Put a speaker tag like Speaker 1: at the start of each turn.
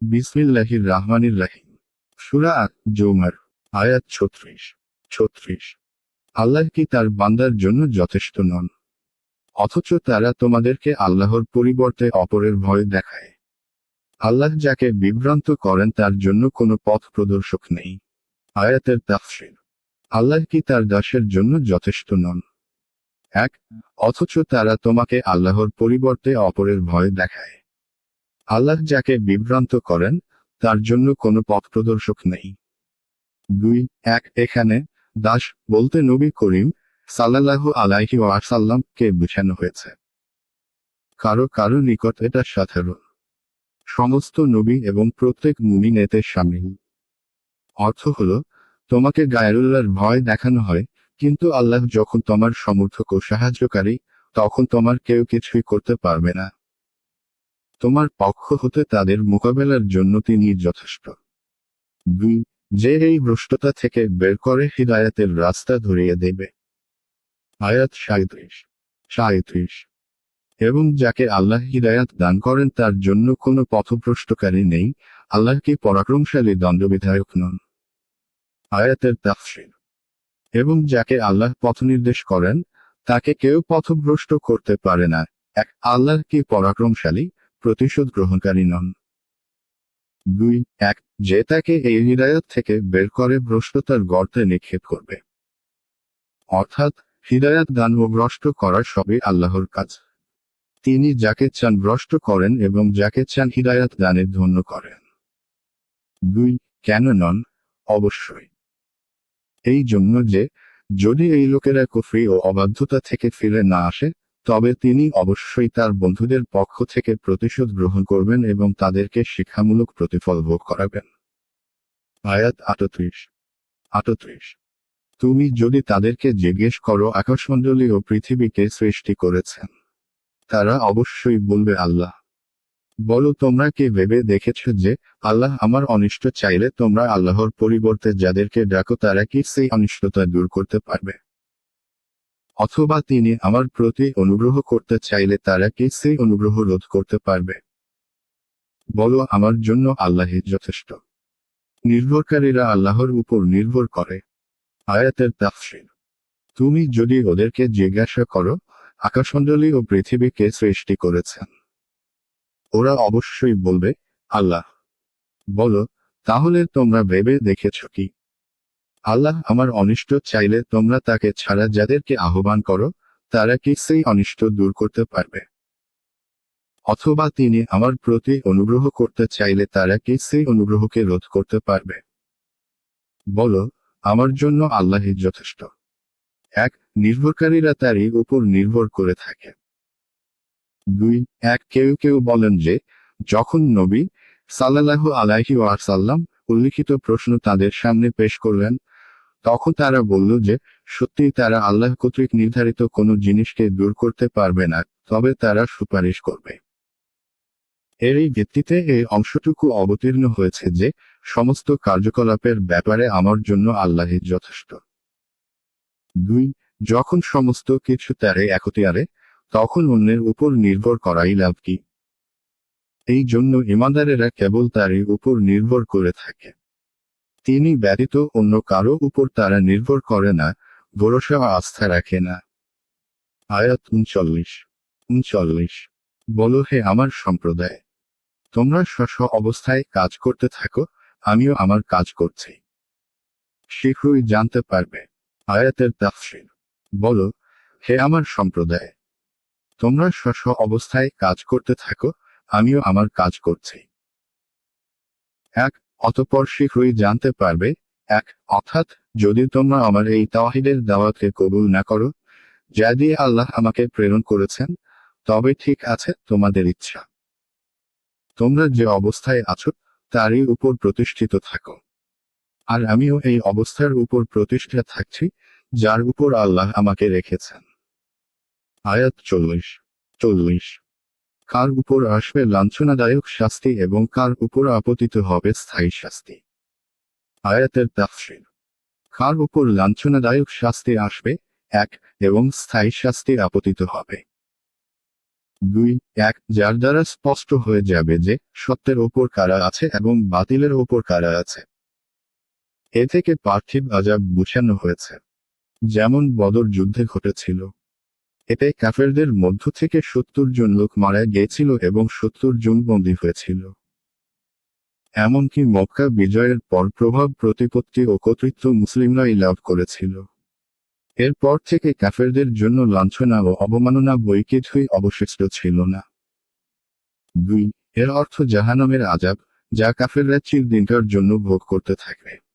Speaker 1: বিসমিল্লাহির রাহমানির রাহিম। সুরা জৌমার আয়াত ছত্রিশ ছত্রিশ। আল্লাহ কি তার বান্দার জন্য যথেষ্ট নন? অথচ তারা তোমাদেরকে আল্লাহর পরিবর্তে অপরের ভয় দেখায়। আল্লাহ যাকে বিভ্রান্ত করেন তার জন্য কোনো পথ প্রদর্শক নেই। আয়াতের তাফসির, আল্লাহ কি তার দাসের জন্য যথেষ্ট নন? এক, অথচ তারা তোমাকে আল্লাহর পরিবর্তে অপরের ভয় দেখায়। আল্লাহ যাকে বিভ্রান্ত করেন, তার জন্য কোনো পথ প্রদর্শক নেই। দুই, এক, এখানে দাস বলতে নবী করিম সাল্লাল্লাহু আলাইহি ওয়াসাল্লাম কে বুঝানো হয়েছে। কারও কারও নিকট এটা সাধারণ। সমস্ত নবী এবং প্রত্যেক মুমিন এতে সামিল। অর্থ হলো, তোমাকে গায়রুল্লাহর ভয় দেখানো হয়, কিন্তু আল্লাহ যখন তোমার সমর্থক ও সাহায্যকারী, তখন তোমার কেউ কিছুই করতে পারবে না। তোমার পক্ষ হতে তাদের মোকাবেলার জন্য তিনি যথেষ্ট। দুই, যে এই ভ্রষ্টতা থেকে বের করে হৃদায়তের রাস্তা ধরিয়ে দেবে। আয়াত সাঁত্রিশ সাঁত্রিশ এবং যাকে আল্লাহ হিদায়াত দান করেন তার জন্য কোনো পথভ্রষ্টকারী নেই, আল্লাহ কি পরাক্রমশালী দণ্ডবিধায়ক নন। আয়াতের তাফসির। এবং যাকে আল্লাহ পথ নির্দেশ করেন, তাকে কেউ পথভ্রষ্ট করতে পারে না। এক, আল্লাহ কি পরাক্রমশালী প্রতিশোধ গ্রহণকারী নন। দুই, এক, যে তাকে এই হৃদায়ত থেকে বের করে ভ্রষ্টতার গর্তে নিক্ষেপ করবে। অর্থাৎ, হৃদায়ত দান ও ভ্রষ্ট করার সবই আল্লাহর কাজ। তিনি যাকে চান ভ্রষ্ট করেন এবং যাকে চান হৃদায়ত দানে ধন্য করেন। দুই, কেন নন? অবশ্যই। এই জন্য যে, যদি এই লোকেরা কুফরি ও অবাধ্যতা থেকে ফিরে না আসে তবে তিনি অবশ্যই তার বন্ধুদের পক্ষ থেকে প্রতিশোধ গ্রহণ করবেন এবং তাদেরকে শিক্ষামূলক প্রতিফল ভোগ করাবেন। আয়াত আটত্রিশ। আটত্রিশ। তুমি যদি তাদেরকে জিজ্ঞেস করো, আকাশমণ্ডলী ও পৃথিবীকে সৃষ্টি করেছেন? তারা অবশ্যই বলবে আল্লাহ। বলো, তোমরা কি ভেবে দেখেছ যে আল্লাহ আমার অনিষ্ট চাইলে তোমরা আল্লাহর পরিবর্তে যাদেরকে ডাকো তারা কি সেই অনিষ্টতা দূর করতে পারবে? অথবা তিনি আমার প্রতি অনুগ্রহ করতে চাইলে তারা কি সেই অনুগ্রহ রোধ করতে পারবে? বলো, আমার জন্য আল্লাহই যথেষ্ট। নির্ভরকারীরা আল্লাহর উপর নির্ভর করে। আয়াতের তাফসির। তুমি যদি ওদেরকে জিজ্ঞাসা করো, আকাশমণ্ডলী ও পৃথিবীকে সৃষ্টি করেছেন। ওরা অবশ্যই বলবে, আল্লাহ। বলো, তাহলে তোমরা ভেবে দেখেছ কি? আল্লাহ আমার অনিষ্ট চাইলে তোমরা তাকে ছাড়া যাদেরকে আহ্বান করো, তারা কি সেই অনিষ্ট দূর করতে পারবে? অথবা তিনি আমার প্রতি অনুগ্রহ করতে চাইলে তারা কি সেই অনুগ্রহকে রোধ করতে পারবে? বলো, আমার জন্য আল্লাহই যথেষ্ট। এক, নির্ভরকারীরা তারই উপর নির্ভর করে থাকে। দুই, এক, কেউ কেউ বলেন যে, যখন নবী সাল্লাল্লাহু আলাইহি ওয়াসাল্লাম উল্লিখিত প্রশ্ন তাদের সামনে পেশ করলেন তখন তারা বলল যে সত্যি তারা আল্লাহ কর্তৃক নির্ধারিত কোনো জিনিসকে দূর করতে পারবে না, তবে তারা সুপারিশ করবে। এর এই ভিত্তিতে এই অংশটুকু অবতীর্ণ হয়েছে যে, সমস্ত কার্যকলাপের ব্যাপারে আমার জন্য আল্লাহই যথেষ্ট। দুই, যখন সমস্ত কিছু তারে একতিয়ারে, তখন অন্যের উপর নির্ভর করাই লাভ কি? এই জন্য ইমানদারেরা কেবল তারই উপর নির্ভর করে থাকে। তিনি ব্যতীত অন্য কারও উপর তারা নির্ভর করে না, ভরসা আস্থা রাখে না। আয়াত উনচল্লিশ। উনচল্লিশ। বলো হে আমার সম্প্রদায়, তোমরা স্ব অবস্থায় কাজ করতে থাকো, আমিও আমার কাজ করছি। শীঘ্রই জানতে পারবে, আয়াতের তাফসির। বলো, হে আমার সম্প্রদায়, তোমরা স্ব অবস্থায় কাজ করতে থাকো, আমিও আমার কাজ করছি। এক অতপর শীঘ্রই জানতে পারবে, এক, অর্থাৎ, যদি তোমরা আমার এই তাওহিদের দাওয়াতকে কবুল না করো, যা দিয়ে আল্লাহ আমাকে প্রেরণ করেছেন, তবে ঠিক আছে তোমাদের ইচ্ছা। তোমরা যে অবস্থায় আছো, তারই উপর প্রতিষ্ঠিত থাকো। আর আমিও এই অবস্থার উপর প্রতিষ্ঠা থাকছি, যার উপর আল্লাহ আমাকে রেখেছেন। আয়াত চল্লিশ চল্লিশ। কার উপর আসবে লাঞ্ছনাদায়ক শাস্তি এবং কার উপর আপতিত হবে স্থায়ী শাস্তি? আয়াতের তাফসির। কার উপর লাঞ্ছনাদায়ক শাস্তি আসবে? এক, এবং স্থায়ী শাস্তি আপতিত হবে। দুই, এক, যার দ্বারা স্পষ্ট হয়ে যাবে যে সত্যের ওপর কারা আছে এবং বাতিলের ওপর কারা আছে। এ থেকে পার্থিব আজাব বুঝানো হয়েছে। যেমন বদর যুদ্ধে ঘটেছিল এতে কাফেরদের মধ্য থেকে সত্তর জন লোক মারা গিয়েছিল এবং সত্তর জন বন্দী হয়েছিল। এমনকি মক্কা বিজয়ের পর প্রভাব, প্রতিপত্তি ও কর্তৃত্ব মুসলিমরাই লাভ করেছিল। এরপর থেকে কাফেরদের জন্য লাঞ্ছনা ও অবমাননা বই কিছুই অবশিষ্ট ছিল না। দুই, এর অর্থ জাহানামের আজাব যা কাফেররা চিরদিনকার জন্য ভোগ করতে থাকবে।